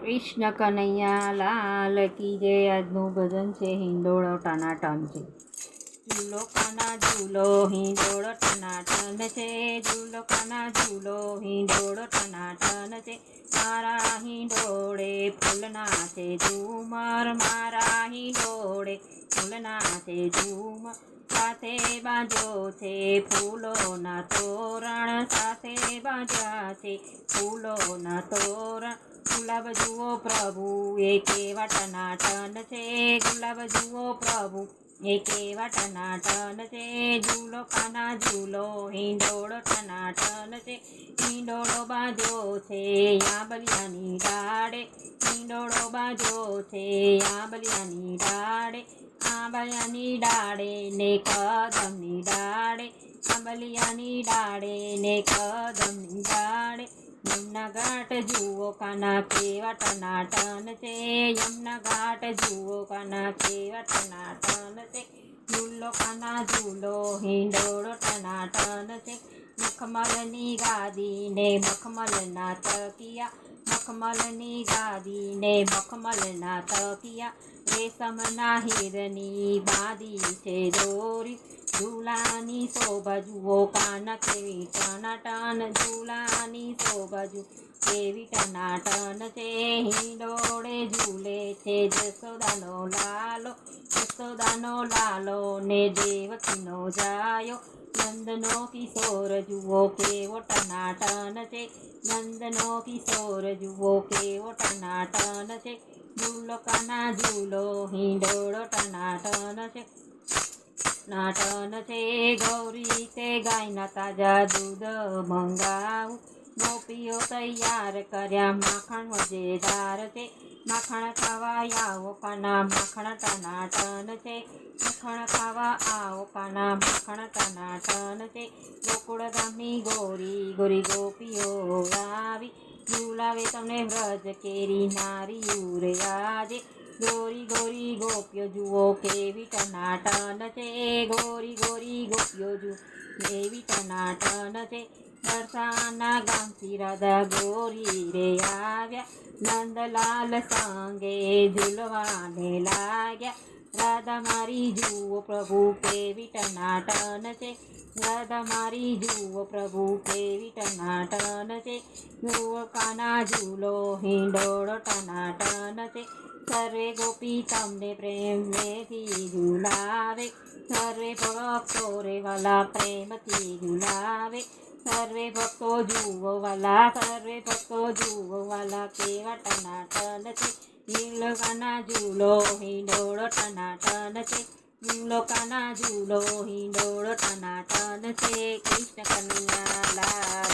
કૃષ્ણ કનૈયા, લાલ કી જય આજનું ભજન છે હિંડોળો ટનાટન છે. ઝૂલો કાના ઝૂલો, હિંડોળો ટનાટન છે. ઝૂલો કાના ઝૂલો, હિંડોળો ટનાટન છે. મારા હિંડોળે ફૂલના છે ઝુમર, મારા હિંડોળે ફૂલના છે ઝુમર. સાથે બાજો છે ફૂલોના તોરણ, સાથે બાજા છે ફૂલોના તોરણ. ગુલાબ જુઓ પ્રભુ એ કેવા ટનાટન છે. ગુલાબ જુઓ પ્રભુ એ કેવા ટનાટન છે. ઝૂલો કાના ઝૂલો હિંડોળો ટનાટન છે. હિંડોળો બાંધ્યો છે, આંબલિયાની ડાળે. હિંડોળો બાંધ્યો છે, આંબલિયાની ડાળે. આંબલિયાની ડાળે ને કદમની ડાળે. આંબલિયાની ડાળે ને કદમની ડાળે. યમુના ઘાટ જુઓ કાના કેવા ટનાટન છે યમુના ઘાટ જુઓ કાના કેવા ટનાટન છે ઝૂલો કાના ઝૂલો હિંડોળો ટનાટન છે મખમલની ગાદીને મખમલના તકિયા મખમલની ગાદીને મખમલના તકિયા રેશમના હિરની બાદી છે દોરી ઝૂલાની શોભા જુઓ કાન કેવી ટનાટન ઝૂલાની શોભા જુ કેવી ટનાટન છે હિંડોળે ઝૂલે છે જસોદાનો લાલો જસોદાનો લાલો ને દેવકીનો જાયો નંદનો કિશોર જુઓ કેવો ટનાટન છે નંદનો કિશોર જુઓ કેવો ટનાટન છે ઝૂલો કાના ઝૂલો હિંડોળો ટનાટન છે નાટન છે, ગૌરી તે ગાયના તાજા દૂધ મંગાવું. ગોપીઓ તૈયાર કર્યા, માખણ મજેદાર છે. માખણ ખાવા આવો કાના માખણ ટનાટન છે. માખણ ખાવા આવો કાના માખણ ટનાટન છે. ગોકુળ ગામની ગોરી ગોરી ગોપીઓ આવી ઝુલાવે તમને વ્રજ કેરી નારી ઉરે આજે. ગોરી ગોરી ગોપીઓ જુઓ કેવી ટનાટન છે. ગોરી ગોરી ગોપીઓ જુઓ કેવી ટનાટન છે. દર્શાના ગામથી રાધા ગોરી રે આવ્યા. નંદલાલ સંગે ઝૂલવાને લાગ્યા. રાધા મારી જુઓ પ્રભુ કેવી ટનાટન છે. રાધા મારી જુઓ પ્રભુ કેવી ટનાટન છે. યુવકાના કાના ઝૂલો હિંડોળો ટનાટન છે. સર્વે ગોપી તમને પ્રેમથી ઝુલાવે. સર્વે ભક્તો રે વાલા પ્રેમથી ઝુલાવે. સર્વે ભક્તો જુઓ વાલા, સર્વે ભક્તો જુઓ વાલા કેવા ટનાટન છે. હિંડોળાના ઝૂલો હિંડોળો ટનાટન છે હિંડોળાના ઝૂલો હિંડોળો ટનાટન છે કૃષ્ણ કનૈયા